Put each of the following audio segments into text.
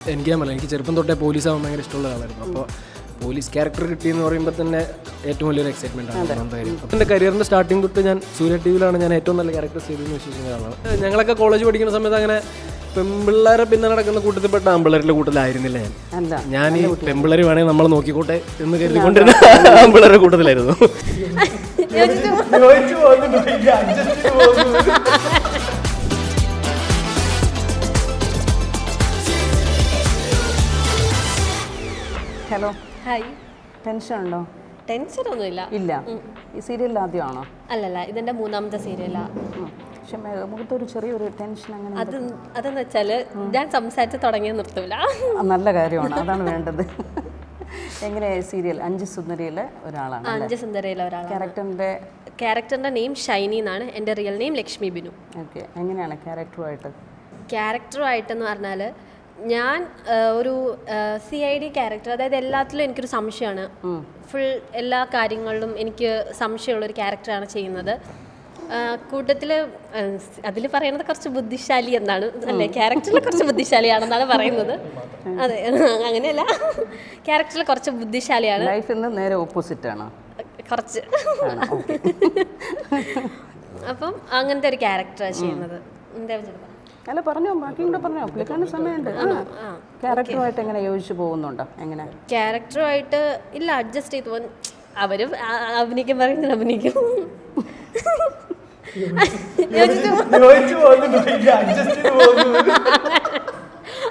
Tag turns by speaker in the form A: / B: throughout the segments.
A: എനിക്ക് ഞാൻ പറയാം എനിക്ക് ചെറുപ്പം തൊട്ടേ പോലീസ് ആവാൻ ഭയങ്കര ഇഷ്ടമുള്ള ആളായിരുന്നു അപ്പോൾ പോലീസ് ക്യാരക്ടർ കിട്ടിയെന്ന് പറയുമ്പോൾ തന്നെ ഏറ്റവും വലിയൊരു എക്സൈറ്റ്മെന്റ് ആണ്. എന്തായാലും അപ്പം എന്റെ കരിയറിന്റെ സ്റ്റാർട്ടിംഗ് തൊട്ട് ഞാൻ സൂര്യ ടി വിയിലാണ് ഞാൻ ഏറ്റവും നല്ല ക്യാരക്ടർ ചെയ്തെന്ന് വിശ്വസിക്കുന്ന ആളാണ് ഞങ്ങളൊക്കെ കോളേജ് പഠിക്കുന്ന സമയത്ത് അങ്ങനെ പെമ്പിള്ളേരെ പിന്നെ നടക്കുന്ന കൂട്ടത്തിൽപ്പെട്ട ആമ്പിള്ളേരുടെ കൂട്ടത്തിലായിരുന്നില്ല ഞാൻ. ഞാൻ ഈ പെമ്പിള്ളേർ വേണമെങ്കിൽ നമ്മൾ നോക്കിക്കോട്ടെ എന്ന് കരുതിക്കൊണ്ടിരുന്ന ആമ്പിള്ളേരുടെ കൂട്ടത്തിലായിരുന്നു.
B: ഹലോ.
C: ഹായ്.
B: ടെൻഷൻ ഉണ്ടോ
C: ടെൻഷൻ ഒന്നുമില്ല
B: ഇല്ല ഈ സീരിയൽ ആദ്യമാണോ?
C: അല്ലല്ല ഇതെന്റെ മൂന്നാമത്തെ സീരിയലാ.
B: പക്ഷെ മുഖത്തൊരു ചെറിയൊരു ടെൻഷൻ അങ്ങനെ
C: അത് അതെന്ന് ഞാൻ സംസാരിച്ച് തുടങ്ങിയ നിർത്തൂല.
B: നല്ല കാര്യമാണ്. അതാണ് വേണ്ടത്. എങ്ങനെ സീരിയൽ? അഞ്ച് സുന്ദരിയിലെ ഒരാളാണ്
C: അഞ്ച് സുന്ദരയിലെ ഒരാളാണ്.
B: ക്യാരക്ടറിന്റെ
C: ക്യാരക്ടറിന്റെ നെയിം ഷൈനി എന്നാണ്. എന്റെ real name Lakshmi Binu.
B: Okay. എങ്ങനെയാണ് ക്യാരക്ടറുമായിട്ട്?
C: ക്യാരക്ടറുമായിട്ടെന്ന് പറഞ്ഞാൽ ഞാൻ ഒരു സി ഐ ഡി ക്യാരക്ടർ അതായത് എല്ലാത്തിലും എനിക്കൊരു സംശയമാണ്. ഫുൾ എല്ലാ കാര്യങ്ങളിലും എനിക്ക് സംശയമുള്ള സംശയമുള്ളൊരു ക്യാരക്ടറാണ് ചെയ്യുന്നത്. കൂട്ടത്തിൽ അതിൽ പറയുന്നത് കുറച്ച് ബുദ്ധിശാലി എന്നാണ്. അല്ലേ? ക്യാരക്ടറിൽ കുറച്ച് ബുദ്ധിശാലിയാണെന്നാണ് പറയുന്നത്. അതെ അങ്ങനെയല്ല. ക്യാരക്ടറിൽ കുറച്ച് ബുദ്ധിശാലിയാണ്.
B: ലൈഫിൽ നേരെ ഓപ്പോസിറ്റ് ആണ്?
C: കുറച്ച്. അപ്പം അങ്ങനത്തെ ഒരു ക്യാരക്ടറാണ് ചെയ്യുന്നത്. എന്താ
B: അല്ല പറഞ്ഞോ ബാക്കി കൂടെ പറഞ്ഞോ. പുള്ളിക്കാരന് സമയമുണ്ട്. ക്യാരക്ടറുമായിട്ട് എങ്ങനെ യോജിച്ച് പോകുന്നുണ്ടോ എങ്ങനെ?
C: ക്യാരക്ടറുമായിട്ട് ഇല്ല അഡ്ജസ്റ്റ് ചെയ്ത്. പോകാൻ അവരും ആ- ആ അഭിനയിക്കാൻ പറയുന്നത് അഭിനയിക്കും.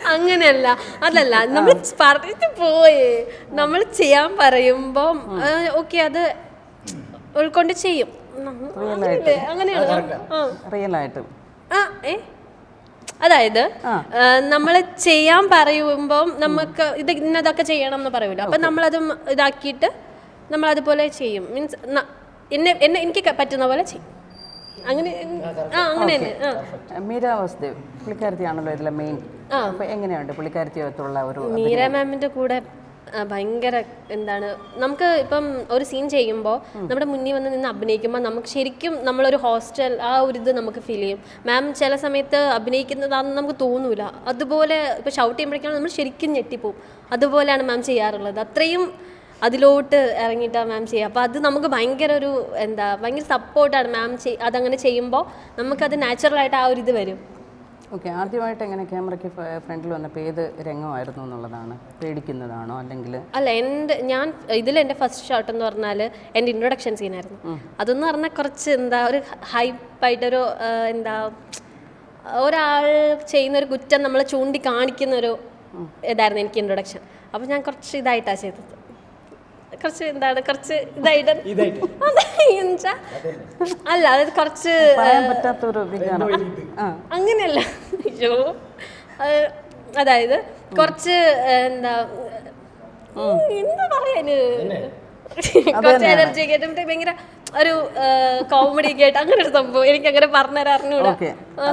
C: അങ്ങനെയല്ല അതല്ല നമ്മൾ പറഞ്ഞിട്ട് പോയേ നമ്മൾ ചെയ്യാൻ പറയുമ്പം ഓക്കെ അത് ഉൾക്കൊണ്ട് ചെയ്യും? അങ്ങനെയാണ്
B: റിയൽ ആയിട്ട്.
C: ആ ഏ? അതായത് നമ്മൾ ചെയ്യാൻ പറയുമ്പോൾ നമുക്ക് ഇത് ഇന്നതൊക്കെ ചെയ്യണം എന്ന് പറയൂല. അപ്പൊ നമ്മളത് ഇതാക്കിയിട്ട് നമ്മൾ അതുപോലെ ചെയ്യും. മീൻസ് എന്നെ എന്നെ എനിക്ക് പറ്റുന്ന പോലെ ചെയ്യും. അങ്ങനെ ആ അങ്ങനെ തന്നെ ആ.
B: മീര വാസുദേവ് പുള്ളിക്കാരത്തിയാണല്ലോ ഇതിലെ മെയിൻ എങ്ങനെയുണ്ട് പുള്ളിക്കാരത്തിയകത്തുള്ള ഒരു
C: മീര മാമിന്റെ കൂടെ ഭയങ്കര എന്താണ് നമുക്ക് ഇപ്പം ഒരു സീൻ ചെയ്യുമ്പോൾ നമ്മുടെ മുന്നിൽ വന്ന് നിന്ന് അഭിനയിക്കുമ്പോൾ നമുക്ക് ശരിക്കും നമ്മളൊരു ഹോസ്റ്റൽ ആ ഒരു ഇത് നമുക്ക് ഫീൽ ചെയ്യും. മാം ചില സമയത്ത് അഭിനയിക്കുന്നതാണെന്ന് നമുക്ക് തോന്നൂല. അതുപോലെ ഇപ്പോൾ ഷൗട്ട് ചെയ്യുമ്പോഴേക്കാണ് നമ്മൾ ശരിക്കും ഞെട്ടിപ്പോവും. അതുപോലെയാണ് മാം ചെയ്യാറുള്ളത്. അത്രയും അതിലോട്ട് ഇറങ്ങിയിട്ടാണ് മാം ചെയ്യുക. അപ്പോൾ അത് നമുക്ക് ഭയങ്കര ഒരു എന്താ ഭയങ്കര സപ്പോർട്ടാണ് മാം ചെയ് അതങ്ങനെ ചെയ്യുമ്പോൾ നമുക്കത് നാച്ചുറലായിട്ട് ആ ഒരു ഇത് വരും.
B: ഓക്കെ ആദ്യമായിട്ട് എങ്ങനെ ക്യാമറയ്ക്ക് ഫ്രണ്ടിൽ വന്നപ്പോൾ ഏത് രംഗമായിരുന്നു എന്നുള്ളതാണ്? പേടിക്കുന്നതാണോ അല്ലെങ്കിൽ?
C: അല്ല എന്റെ ഞാൻ ഇതിൽ എന്റെ ഫസ്റ്റ് ഷോട്ട് എന്ന് പറഞ്ഞാൽ എന്റെ ഇൻട്രൊഡക്ഷൻ സീനായിരുന്നു അതെന്ന് പറഞ്ഞാൽ കുറച്ച് എന്താ ഒരു ഹൈപ്പായിട്ടൊരു എന്താ ഒരാൾ ചെയ്യുന്ന ഒരു കുറ്റം നമ്മൾ ചൂണ്ടി കാണിക്കുന്ന ഒരു ഇതായിരുന്നു എനിക്ക് ഇൻട്രൊഡക്ഷൻ അപ്പോൾ ഞാൻ കുറച്ച് ഇതായിട്ടാണ് ചെയ്തത്. കുറച്ച് എന്താണ് കുറച്ച് ഇതായിട്ട്. അല്ല അത് കുറച്ച് അങ്ങനെയല്ല. അയ്യോ. അത് അതായത് കുറച്ച് എന്താ എന്താ പറയാന് കുറച്ച് എനർജി ഒക്കെ ആയിട്ട് ഭയങ്കര ഒരു കോമഡി ഒക്കെ ആയിട്ട് അങ്ങനെ ഒരു സംഭവം എനിക്ക് അങ്ങനെ പറഞ്ഞുതരാൻ അറിഞ്ഞൂടാ. ആ.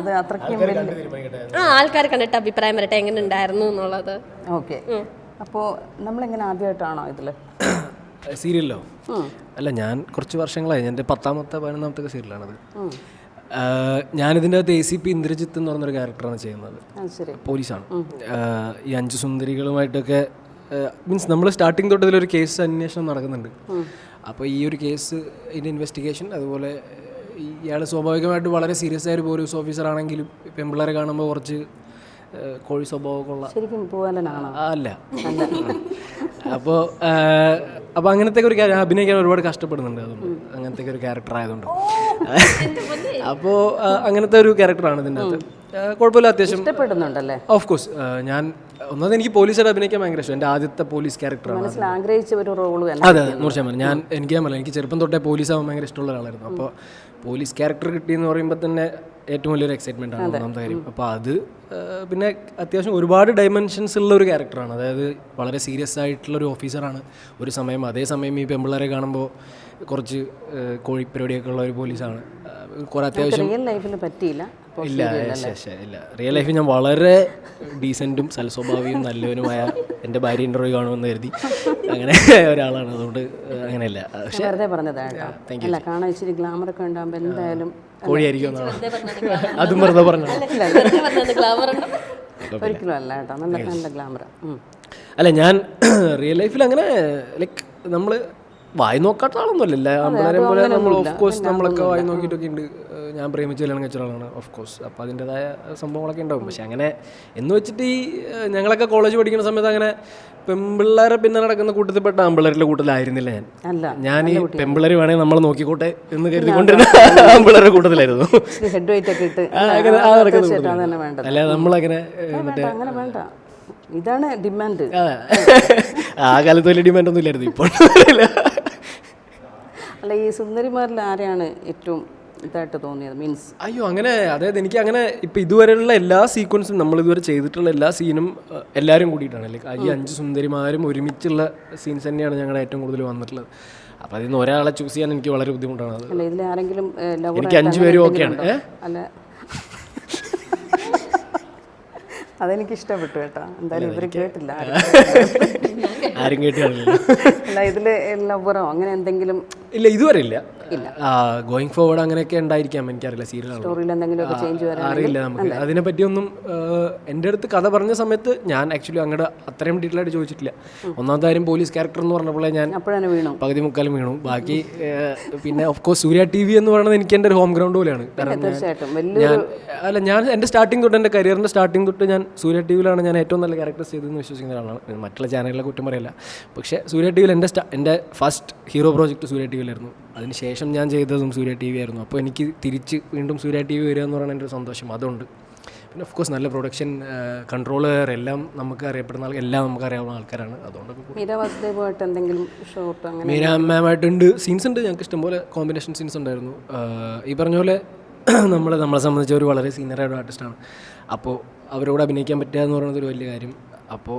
C: ആൾക്കാർ കണ്ടിട്ട് അഭിപ്രായം വരട്ടെ എങ്ങനെ ഉണ്ടായിരുന്നു എന്നുള്ളത്
B: അപ്പോ അപ്പോൾ നമ്മളിങ്ങനെ ആദ്യമായിട്ടാണോ ഇതിൽ
A: സീരിയലിലോ? അല്ല ഞാൻ കുറച്ച് വർഷങ്ങളായി. എന്റെ പത്താമത്തെ പതിനൊന്നാമത്തെ സീരിയലാണത് ഞാനിതിന്റെ അകത്ത് എ സി പി ഇന്ദ്രജിത്ത് എന്ന് പറഞ്ഞൊരു ക്യാരക്ടറാണ് ചെയ്യുന്നത്. പോലീസാണ്. ഈ അഞ്ച് സുന്ദരികളുമായിട്ടൊക്കെ മീൻസ് നമ്മൾ സ്റ്റാർട്ടിങ് തൊട്ട് ഇതിലൊരു കേസ് അന്വേഷണം നടക്കുന്നുണ്ട്. അപ്പോൾ ഈ ഒരു കേസ് ഇതിന്റെ ഇൻവെസ്റ്റിഗേഷൻ അതുപോലെ ഇയാൾ സ്വാഭാവികമായിട്ട് വളരെ സീരിയസ് ആയ ഒരു പോലീസ് ഓഫീസർ ആണെങ്കിലും പെമ്പിള്ളേരെ കാണുമ്പോൾ കുറച്ച് കോഴി സ്വഭാവമൊക്കെ ഉള്ള അല്ല. അപ്പോൾ അപ്പോൾ അങ്ങനത്തെ ഒരു ക്യാരക്ടർ അഭിനയിക്കാൻ ഒരുപാട് കഷ്ടപ്പെടുന്നുണ്ട് അതുകൊണ്ട് അങ്ങനത്തെ ഒരു ക്യാരക്ടർ ആയതുകൊണ്ട്. അപ്പോൾ അങ്ങനത്തെ ഒരു ക്യാരക്ടറാണ് ഇതിന്റെ അകത്ത്. കുഴപ്പമില്ല അത്യാവശ്യം.
B: ഇഷ്ടപ്പെടുന്നുണ്ടല്ലേ?
A: ഓഫ് കോഴ്സ് ഞാൻ ഒന്നത് എനിക്ക് പോലീസായിട്ട് അഭിനയിക്കാൻ ഭയങ്കര ഇഷ്ടം. എന്റെ ആദ്യത്തെ പോലീസ് ക്യാരക്ടറാണ്
B: ആഗ്രഹിച്ച ഒരു
A: അതെ നൂറ് ശതമാനം ഞാൻ എനിക്ക് ഞാൻ പറയാം എനിക്ക് ചെറുപ്പം തൊട്ടേ പോലീസ് ആവാൻ ഭയങ്കര ഇഷ്ടമുള്ള ഒരാളായിരുന്നു. അപ്പോൾ പോലീസ് ക്യാരക്ടർ കിട്ടിയെന്ന് പറയുമ്പോൾ തന്നെ ഏറ്റവും വലിയൊരു എക്സൈറ്റ്മെന്റ് ആണ് ഒന്നാമത്തെ കാര്യം. അപ്പോൾ അത് പിന്നെ അത്യാവശ്യം ഒരുപാട് ഡൈമെൻഷൻസ് ഉള്ള ഒരു ക്യാരക്ടറാണ് അതായത് വളരെ സീരിയസ് ആയിട്ടുള്ള ഒരു ഓഫീസറാണ് ഒരു സമയം അതേ സമയം ഈ പെമ്പിള്ളേരെ കാണുമ്പോൾ കുറച്ച് കോഴിപ്പരിപാടിയൊക്കെ ഉള്ള ഒരു പോലീസാണ് കുറേ അത്യാവശ്യം
B: ലൈഫിൽ പറ്റിയില്ല.
A: ഇല്ല ഇല്ല. റിയൽ ലൈഫിൽ ഞാൻ വളരെ ഡീസന്റും സൽസ്വഭാവിയും നല്ലവനുമായ എന്റെ ഭാര്യ ഇന്റർവ്യൂ കാണുമെന്ന് കരുതി. അങ്ങനെ ഒരാളാണ്. അതുകൊണ്ട് അങ്ങനെയല്ല. പക്ഷേ
B: വെറുതെ പറഞ്ഞതാണ് അല്ല കാണാൻ ഇച്ചിരി ഗ്ലാമർ ഒക്കെ ഉണ്ടാകുമ്പോൾ എന്തായാലും
A: കോഴിയായിരിക്കും അതും വെറുതെ പറഞ്ഞു
B: ഒരിക്കലും അല്ല കേട്ടോ. നല്ല നല്ല ഗ്ലാമർ
A: അല്ല ഞാൻ റിയൽ ലൈഫിൽ അങ്ങനെ ലൈക്ക് നമ്മൾ വായി നോക്കാത്ത ആളൊന്നുമല്ല. എല്ലാ പോലെ നമ്മൾ ഓഫ് കോഴ്സ് നമ്മളൊക്കെ വായി നോക്കിയിട്ടൊക്കെ ഉണ്ട്. ഞാൻ പ്രേമിച്ച് കല്യാണം കഴിച്ച ഒരാളാണ് ഓഫ് കോഴ്സ് അപ്പോൾ അതിന്റെതായ സംഭവങ്ങളൊക്കെ ഉണ്ടാവും. പക്ഷെ അങ്ങനെ എന്ന് വെച്ചിട്ട് ഈ ഞങ്ങളൊക്കെ കോളേജ് പഠിക്കുന്ന സമയത്ത് അങ്ങനെ പെമ്പിള്ളേരെ പിന്നെ നടക്കുന്ന കൂട്ടത്തിൽപ്പെട്ട ആമ്പിള്ളേരുടെ കൂട്ടത്തിലായിരുന്നില്ല ഞാൻ.
B: അല്ല
A: ഞാൻ ഈ പെമ്പിള്ളേർ വേണേൽ നമ്മൾ നോക്കിക്കോട്ടെ എന്ന് കരുതിക്കൊണ്ടിരുന്ന ആമ്പിള്ളേരുടെ കൂട്ടത്തിലായിരുന്നു. അല്ല നമ്മളങ്ങനെ
B: മറ്റേ ഇതാണ് ഡിമാൻഡ്
A: ആ. ആ കാലത്ത് വലിയ ഡിമാൻഡ് ഒന്നും ഇല്ലായിരുന്നു ഇപ്പോൾ
B: അല്ല ഈ സുന്ദരിമാരിൽ ആരെയാണ് ഏറ്റവും ഇതായിട്ട് തോന്നിയത് മീൻസ്
A: അയ്യോ അങ്ങനെ അതായത് എനിക്ക് അങ്ങനെ ഇപ്പം ഇതുവരെയുള്ള എല്ലാ സീക്വൻസും നമ്മൾ ഇതുവരെ ചെയ്തിട്ടുള്ള എല്ലാ സീനും എല്ലാവരും കൂടിയിട്ടാണ്. ലൈക്ക് ഈ അഞ്ച് സുന്ദരിമാരും ഒരുമിച്ചുള്ള സീൻസ് തന്നെയാണ് ഞങ്ങളുടെ ഏറ്റവും കൂടുതൽ വന്നിട്ടുള്ളത്. അപ്പൊ അതിൽ നിന്ന് ഒരാളെ ചൂസ് ചെയ്യാൻ എനിക്ക് വളരെ ബുദ്ധിമുട്ടാണ് അത്.
B: അല്ല ഇതിൽ ആരെങ്കിലും ലവർ
A: എനിക്ക് അഞ്ച് പേരും ഓക്കെയാണ് ആണ്.
B: അല്ല. അതെനിക്ക് ഇഷ്ടപ്പെട്ടു കേട്ടോ. എന്തായാലും ഇവർ കേട്ടില്ല. ആരും.
A: കേട്ടില്ല ഇതിൽ
B: അല്ല ഇതിൽ ലവറോ അങ്ങനെ എന്തെങ്കിലും
A: ഇല്ല ഇതുവരെ ഇല്ല. ഗോയിങ് ഫോർവേഡ് അങ്ങനെയൊക്കെ ഉണ്ടായിരിക്കാം എനിക്കറിയില്ല
B: വരാൻ
A: അറിയില്ല നമുക്ക്. അതിനെ പറ്റിയൊന്നും എന്റെ അടുത്ത് കഥ പറഞ്ഞ സമയത്ത് ഞാൻ ആക്ച്വലി അങ്ങോട്ട് അത്രയും ഡീറ്റെയിൽ ആയിട്ട് ചോദിച്ചിട്ടില്ല. ഒന്നാമത്തെ കാര്യം പോലീസ് ക്യാരക്ടർ എന്ന് പറഞ്ഞപ്പോൾ ഞാൻ പകുതി മുക്കാലും വീണു. ബാക്കി പിന്നെ of course Surya T V എന്ന് പറയുന്നത് എനിക്ക് എന്റെ ഒരു ഹോം ഗ്രൗണ്ട് പോലെയാണ്. കാരണം ഞാൻ- അല്ല ഞാൻ എന്റെ സ്റ്റാർട്ടിംഗ് തൊട്ട് എന്റെ കരിയറിന്റെ സ്റ്റാർട്ടിംഗ് തൊട്ട് ഞാൻ സൂര്യ ടി വിയിലാണ് ഞാൻ ഏറ്റവും നല്ല ക്യാരക്ടേഴ്സ് ചെയ്തതെന്ന് വിശ്വസിക്കുന്ന ഒരാളാണ്. മറ്റുള്ള ചാനലുകളെ കുറ്റം പറയില്ല. പക്ഷേ സൂര്യ ടി വിയിൽ എന്റെ എന്റെ first hero project Surya T വിയിലായിരുന്നു അതിനുശേഷം ഞാൻ ചെയ്തതും സൂര്യ ടി വി ആയിരുന്നു. അപ്പോൾ എനിക്ക് തിരിച്ച് വീണ്ടും സൂര്യ ടി വി വരിക എന്ന് പറയുന്നത് എന്റെ ഒരു സന്തോഷം അതുണ്ട്. പിന്നെ ഓഫ് കോഴ്സ് നല്ല പ്രൊഡക്ഷൻ കൺട്രോളർ എല്ലാം നമുക്ക് അറിയപ്പെടുന്ന ആൾ എല്ലാം നമുക്ക് അറിയാവുന്ന ആൾക്കാരാണ്.
B: അതുകൊണ്ട് എന്തെങ്കിലും ഷോർട്ട് അങ്ങനെ
A: മീര മാമായിട്ടുണ്ട് സീൻസ് ഉണ്ട്. ഞങ്ങൾക്ക് ഇഷ്ടംപോലെ കോമ്പിനേഷൻ സീൻസ് ഉണ്ടായിരുന്നു. ഈ പറഞ്ഞ പോലെ നമ്മൾ നമ്മളെ സംബന്ധിച്ച് ഒരു വളരെ സീനിയറായ ഒരു ആർട്ടിസ്റ്റാണ് അപ്പോൾ അവരോട് അഭിനയിക്കാൻ പറ്റുക എന്ന് പറയുന്നത് ഒരു വലിയ കാര്യം. അപ്പോൾ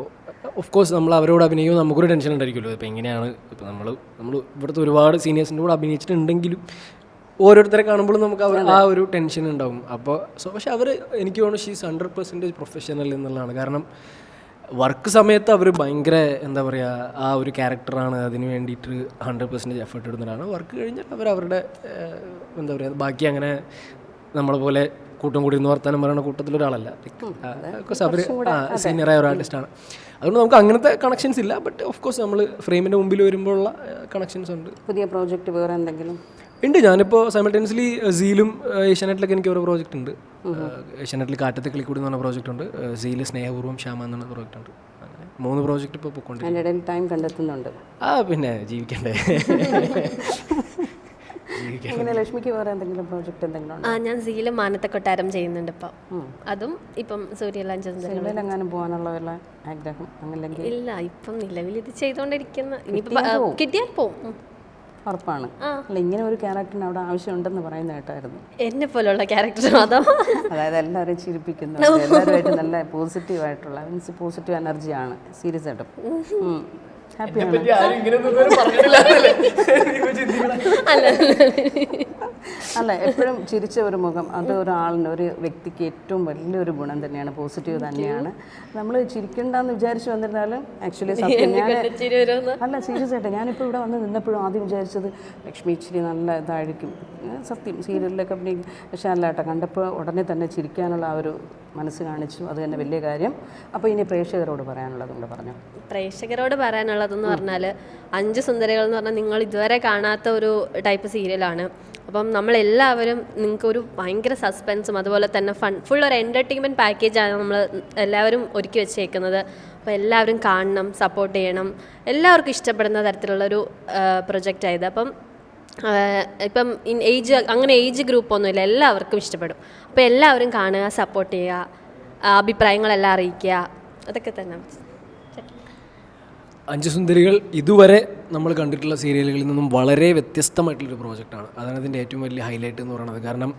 A: ഓഫ് കോഴ്സ് നമ്മൾ അവരോട് അഭിനയിക്കുമ്പോൾ നമുക്കൊരു ടെൻഷൻ ഉണ്ടായിരിക്കുമല്ലോ. ഇപ്പോൾ എങ്ങനെയാണ് ഇപ്പോൾ നമ്മൾ നമ്മൾ ഇവിടുത്തെ ഒരുപാട് സീനിയേഴ്സിന്റെ കൂടെ അഭിനയിച്ചിട്ടുണ്ടെങ്കിലും ഓരോരുത്തരെ കാണുമ്പോഴും നമുക്ക് അവർ ആ ഒരു ടെൻഷൻ ഉണ്ടാവും. അപ്പോൾ സോ പക്ഷേ അവർ എനിക്ക് തോന്നുന്നു ഷീസ് ഹൺഡ്രഡ് പെർസെന്റേജ് പ്രൊഫഷണൽ എന്നുള്ളതാണ്. കാരണം വർക്ക് സമയത്ത് അവർ ഭയങ്കര എന്താ പറയുക ആ ഒരു ക്യാരക്ടറാണ് അതിന് വേണ്ടിയിട്ട് ഹൺഡ്രഡ് പെർസെന്റേജ് എഫേർട്ട് ഇടുന്നതാണ് വർക്ക് കഴിഞ്ഞാൽ അവർ അവരുടെ എന്താ പറയുക ബാക്കി അങ്ങനെ നമ്മളെ പോലെ കൂട്ടം കൂടി ഇന്ന് വർത്താനം പറയുന്ന കൂട്ടത്തിലൊരാളല്ല അവർ സീനിയറായ ഒരു ആർട്ടിസ്റ്റാണ് അതുകൊണ്ട് നമുക്ക് അങ്ങനത്തെ കണക്ഷൻസ് ഇല്ല ബട്ട് ഓഫ് കോഴ്സ് നമ്മൾ ഫ്രെയിമിന്റെ മുമ്പിൽ വരുമ്പോഴുള്ള കണക്ഷൻസ് ഉണ്ട്.
B: പുതിയ പ്രോജക്റ്റ് വേറെ എന്തെങ്കിലും?
A: ഉണ്ട്. ഞാനിപ്പോൾ സൈമിൾട്ടേനിയസ്ലി സീലും ഏഷ്യാനെറ്റിലൊക്കെ എനിക്ക് ഓരോ പ്രോജക്റ്റ് ഉണ്ട്. ഏഷ്യാനെറ്റിൽ കാറ്റത്തെ കിളിക്കൂടി എന്ന് പറഞ്ഞ പ്രോജക്റ്റ് ഉണ്ട്. സീൽ സ്നേഹപൂർവം ശ്യാമ എന്ന് പറഞ്ഞ പ്രോജക്റ്റ് ഉണ്ട്. അങ്ങനെ മൂന്ന് പ്രോജക്റ്റ് ഇപ്പോൾ
B: അതിന്റെ ടൈം കണ്ടെത്തുന്നുണ്ട്.
A: ആ പിന്നെ ജീവിക്കണ്ടേ.
B: അങ്ങനെ ലക്ഷ്മിക്ക് വേറെ എന്തെങ്കിലും പ്രോജക്റ്റ് എന്തെങ്കിലും ഉണ്ടോ?
C: ആ ഞാൻ സീല മാനത്തെ കൊട്ടാരം ചെയ്യുന്നുണ്ട് ഇപ്പം. അതും ഇപ്പം സൂര്യലാഞ്ച്
B: സിനിമയിൽ എങ്ങാനും പോകാനുള്ള വല്ല ആഗ്രഹം അങ്ങനെല്ലെങ്കിൽ?
C: ഇല്ല ഇപ്പം നിലവിൽ ഇത് ചെയ്തുകൊണ്ടിരിക്കുന്ന ഇനിയിപ്പോ കിട്ടിയാൽ പോവും.
B: ഉറപ്പാണ്. അല്ല ഇങ്ങനെ ഒരു ക്യാരക്ടറിന് അവിടെ ആവശ്യമുണ്ടെന്ന് പറയുന്ന കേട്ടായിരുന്നു.
C: എന്നെ പോലുള്ള ക്യാരക്ടർ അതോ?
B: അതായത് എല്ലാവരും ചിരിപ്പിക്കുന്നു. എല്ലാവരുമായിട്ട് നല്ല പോസിറ്റീവ് ആയിട്ടുള്ള മീൻസ് പോസിറ്റീവ് എനർജിയാണ് സീരിയസ് ആയിട്ടും.
C: അല്ല?
B: അല്ല എപ്പോഴും ചിരിച്ച ഒരു മുഖം അത് ഒരാളിന് ഒരു വ്യക്തിക്ക് ഏറ്റവും വലിയൊരു ഗുണം തന്നെയാണ് പോസിറ്റീവ് തന്നെയാണ്. നമ്മൾ ചിരിക്കണ്ടെന്ന് വിചാരിച്ചു വന്നിരുന്നാലും ആക്ച്വലി സത്യം ഞാൻ അല്ല സീരിയസ് ആയിട്ട് ഞാനിപ്പോൾ ഇവിടെ വന്ന് നിന്നപ്പോഴും ആദ്യം വിചാരിച്ചത് ലക്ഷ്മി ഇച്ചിരി നല്ല ഇതായിരിക്കും. സത്യം സീരിയലിലൊക്കെ അഭിനയിക്കും. പക്ഷേ അല്ല കേട്ടോ കണ്ടപ്പോൾ ഉടനെ തന്നെ ചിരിക്കാനുള്ള ആ ഒരു മനസ്സ് കാണിച്ചു. അത് തന്നെ വലിയ കാര്യം. അപ്പോൾ ഇനി പ്രേക്ഷകരോട് പറയാനുള്ളത് കൊണ്ട് പറഞ്ഞു.
C: പ്രേക്ഷകരോട് പറയാനുള്ളതെന്ന് പറഞ്ഞാൽ അഞ്ച് സുന്ദരികൾ എന്ന് പറഞ്ഞാൽ നിങ്ങൾ ഇതുവരെ കാണാത്ത ഒരു ടൈപ്പ് സീരിയലാണ്. അപ്പം നമ്മളെല്ലാവരും നിങ്ങൾക്കൊരു ഭയങ്കര സസ്പെൻസും അതുപോലെ തന്നെ ഫൺ ഫുൾ ഒരു എന്റർടൈൻമെന്റ് പാക്കേജാണ് നമ്മൾ എല്ലാവരും ഒരുക്കി വെച്ചേക്കുന്നത്. അപ്പോൾ എല്ലാവരും കാണണം സപ്പോർട്ട് ചെയ്യണം. എല്ലാവർക്കും ഇഷ്ടപ്പെടുന്ന തരത്തിലുള്ളൊരു പ്രൊജക്റ്റായത് അപ്പം ഇപ്പം ഏജ് അങ്ങനെ ഏജ് ഗ്രൂപ്പൊന്നുമില്ല എല്ലാവർക്കും ഇഷ്ടപ്പെടും. അപ്പോൾ എല്ലാവരും കാണുക സപ്പോർട്ട് ചെയ്യുക അഭിപ്രായങ്ങളെല്ലാം അറിയിക്കുക അതൊക്കെ തന്നെ.
A: അഞ്ച് സുന്ദരികൾ ഇതുവരെ നമ്മൾ കണ്ടിട്ടുള്ള സീരിയലുകളിൽ നിന്നും വളരെ വ്യത്യസ്തമായിട്ടുള്ളൊരു പ്രോജക്റ്റാണ്. അതാണ് ഇതിന്റെ ഏറ്റവും വലിയ ഹൈലൈറ്റ് എന്ന് പറയുന്നത്. കാരണം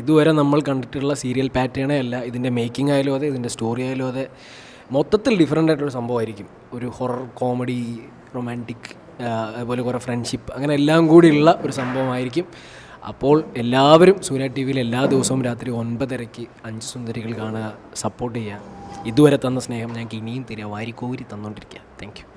A: ഇതുവരെ നമ്മൾ കണ്ടിട്ടുള്ള സീരിയൽ പാറ്റേണേ അല്ല ഇതിന്റെ മേക്കിംഗ് ആയാലും അതെ ഇതിന്റെ സ്റ്റോറി ആയാലും അതെ മൊത്തത്തിൽ ഡിഫറെന്റ് ആയിട്ടുള്ള സംഭവമായിരിക്കും. ഒരു ഹൊറർ കോമഡി റൊമാന്റിക് അതുപോലെ കുറേ ഫ്രണ്ട്ഷിപ്പ് അങ്ങനെ എല്ലാം കൂടിയുള്ള ഒരു സംഭവമായിരിക്കും. അപ്പോൾ എല്ലാവരും സൂര്യ ടി വിയിൽ എല്ലാ ദിവസവും രാത്രി ഒൻപതരയ്ക്ക് അഞ്ച് സുന്ദരികൾ കാണുക സപ്പോർട്ട് ചെയ്യുക ഇതുവരെ തന്ന സ്നേഹം ഞങ്ങൾക്ക് ഇനിയും തരിക വാരിക്കോരി തന്നുകൊണ്ടിരിക്കുക താങ്ക്